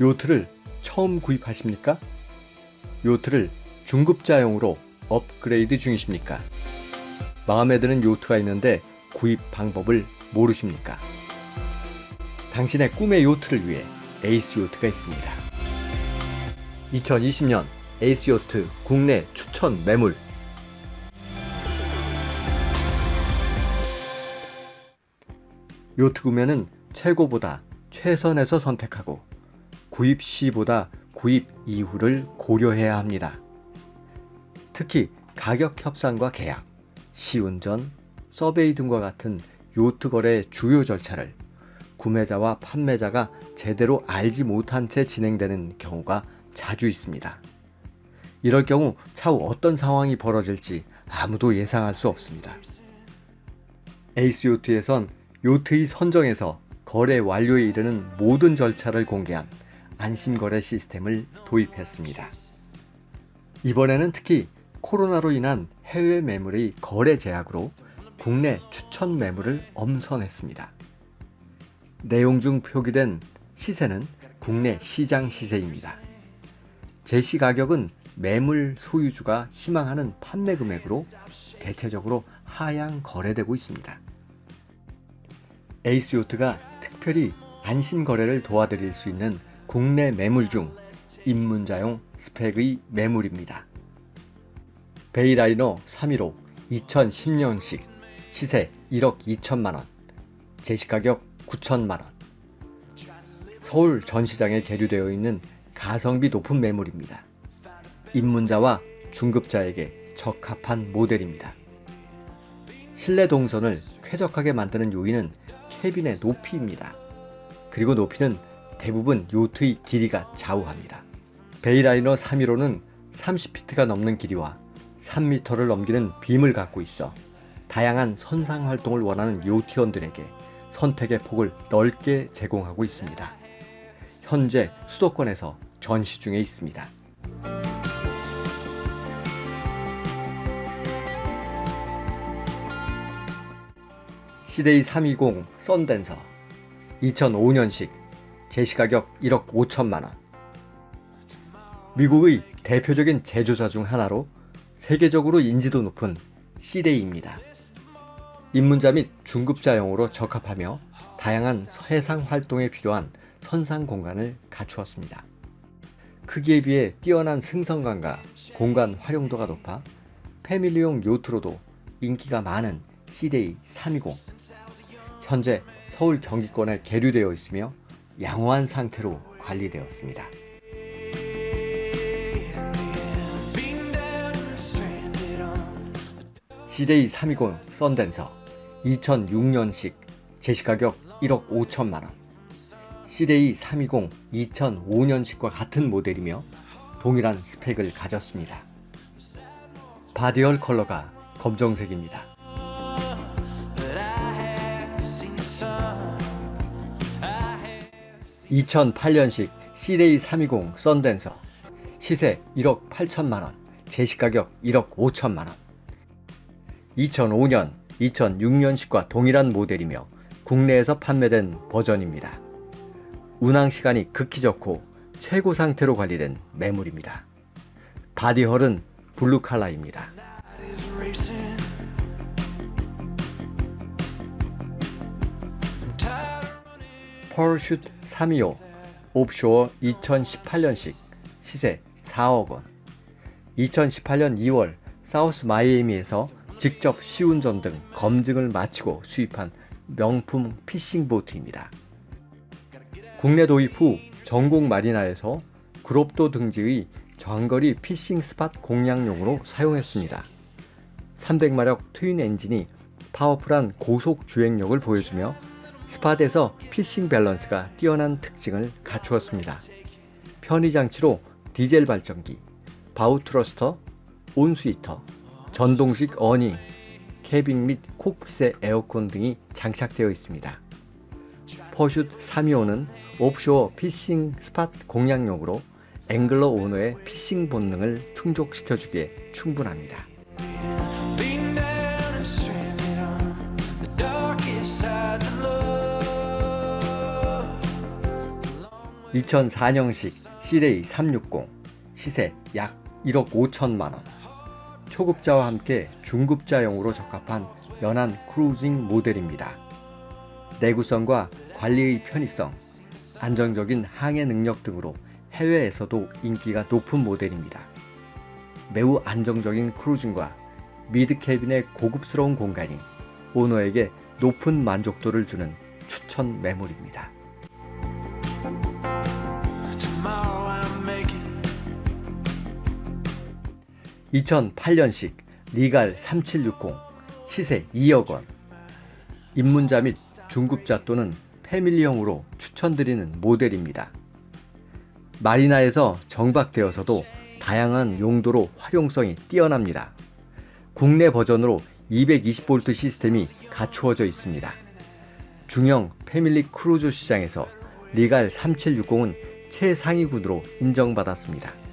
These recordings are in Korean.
요트를 처음 구입하십니까? 요트를 중급자용으로 업그레이드 중이십니까? 마음에 드는 요트가 있는데 구입 방법을 모르십니까? 당신의 꿈의 요트를 위해 에이스 요트가 있습니다. 2020년 에이스 요트 국내 추천 매물 요트 구매는 최고보다 최선에서 선택하고 구입 시보다 구입 이후를 고려해야 합니다. 특히 가격 협상과 계약, 시운전, 서베이 등과 같은 요트 거래 주요 절차를 구매자와 판매자가 제대로 알지 못한 채 진행되는 경우가 자주 있습니다. 이럴 경우 차후 어떤 상황이 벌어질지 아무도 예상할 수 없습니다. 에이스 요트에선 요트의 선정에서 거래 완료에 이르는 모든 절차를 공개한 안심거래 시스템을 도입했습니다. 이번에는 특히 코로나로 인한 해외 매물의 거래 제약으로 국내 추천 매물을 엄선했습니다. 내용 중 표기된 시세는 국내 시장 시세입니다. 제시 가격은 매물 소유주가 희망하는 판매 금액으로 대체적으로 하향 거래되고 있습니다. 에이스 요트가 특별히 안심 거래를 도와드릴 수 있는 국내 매물 중 입문자용 스펙의 매물입니다. 베이라이너 315 2010년식 시세 1억 2천만 원, 제시 가격 9천만 원. 서울 전시장에 계류되어 있는 가성비 높은 매물입니다. 입문자와 중급자에게 적합한 모델입니다. 실내 동선을 쾌적하게 만드는 요인은 캐빈의 높이입니다. 그리고 높이는 대부분 요트의 길이가 좌우합니다. 베이라이너 315는 30피트가 넘는 길이와 3m를 넘기는 빔을 갖고 있어 다양한 선상 활동을 원하는 요티원들에게 선택의 폭을 넓게 제공하고 있습니다. 현재 수도권에서 전시 중에 있습니다. 시데이 320 썬댄서 2005년식 제시가격 1억 5천만 원 미국의 대표적인 제조사 중 하나로 세계적으로 인지도 높은 시데이입니다. 입문자 및 중급자용으로 적합하며 다양한 해상 활동에 필요한 선상 공간을 갖추었습니다. 크기에 비해 뛰어난 승선감과 공간 활용도가 높아 패밀리용 요트로도 인기가 많은 시데이 320. 현재 서울 경기권에 계류되어 있으며 양호한 상태로 관리되었습니다. 시데이 320 썬댄서 2006년식 제시가격 1억 5천만 원 시데이 320 2005년식과 같은 모델이며 동일한 스펙을 가졌습니다. 바디얼 컬러가 검정색입니다. 2008년식 시데이 320 썬댄서 시세 1억 8천만 원, 제시가격 1억 5천만 원. 2005년, 2006년식과 동일한 모델이며 국내에서 판매된 버전입니다. 운항 시간이 극히 좋고 최고 상태로 관리된 매물입니다. 바디헐은 블루 칼라입니다. 펄슛 325 옵쇼어 2018년식 시세 4억 원 2018년 2월 사우스 마이애미에서 직접 시운전 등 검증을 마치고 수입한 명품 피싱 보트입니다. 국내 도입 후 전국 마리나에서 그롭도 등지의 장거리 피싱 스팟 공략용으로 사용했습니다. 300마력 트윈 엔진이 파워풀한 고속 주행력을 보여주며 스팟에서 피싱 밸런스가 뛰어난 특징을 갖추었습니다. 편의 장치로 디젤 발전기, 바우 트러스터, 온스위터, 전동식 어닝, 캐빈 및 콕핏의 에어컨 등이 장착되어 있습니다. 퍼슛 325는 옵쇼어 피싱 스팟 공략용으로 앵글러 오너의 피싱 본능을 충족시켜주기에 충분합니다. 2004년식 시레이 360 시세 약 1억 5천만 원. 초급자와 함께 중급자용으로 적합한 연한 크루징 모델입니다. 내구성과 관리의 편의성, 안정적인 항해 능력 등으로 해외에서도 인기가 높은 모델입니다. 매우 안정적인 크루징과 미드 캐빈의 고급스러운 공간이 오너에게 높은 만족도를 주는 추천 매물입니다. 2008년식 리갈 3760 시세 2억 원. 입문자 및 중급자 또는 패밀리용으로 추천드리는 모델입니다. 마리나에서 정박되어서도 다양한 용도로 활용성이 뛰어납니다. 국내 버전으로 220V 시스템이 갖추어져 있습니다. 중형 패밀리 크루즈 시장에서 리갈 3760은 최상위군으로 인정받았습니다.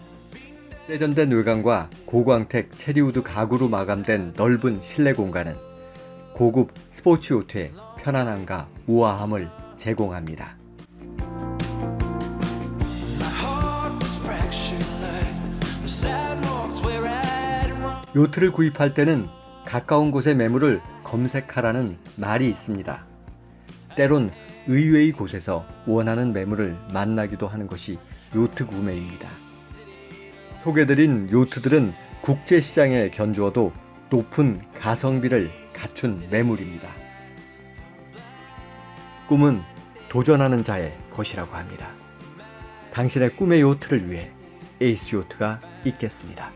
세련된 외관과 고광택 체리우드 가구로 마감된 넓은 실내 공간은 고급 스포츠 요트의 편안함과 우아함을 제공합니다. 요트를 구입할 때는 가까운 곳의 매물을 검색하라는 말이 있습니다. 때론 의외의 곳에서 원하는 매물을 만나기도 하는 것이 요트 구매입니다. 소개드린 요트들은 국제시장에 견주어도 높은 가성비를 갖춘 매물입니다. 꿈은 도전하는 자의 것이라고 합니다. 당신의 꿈의 요트를 위해 에이스 요트가 있겠습니다.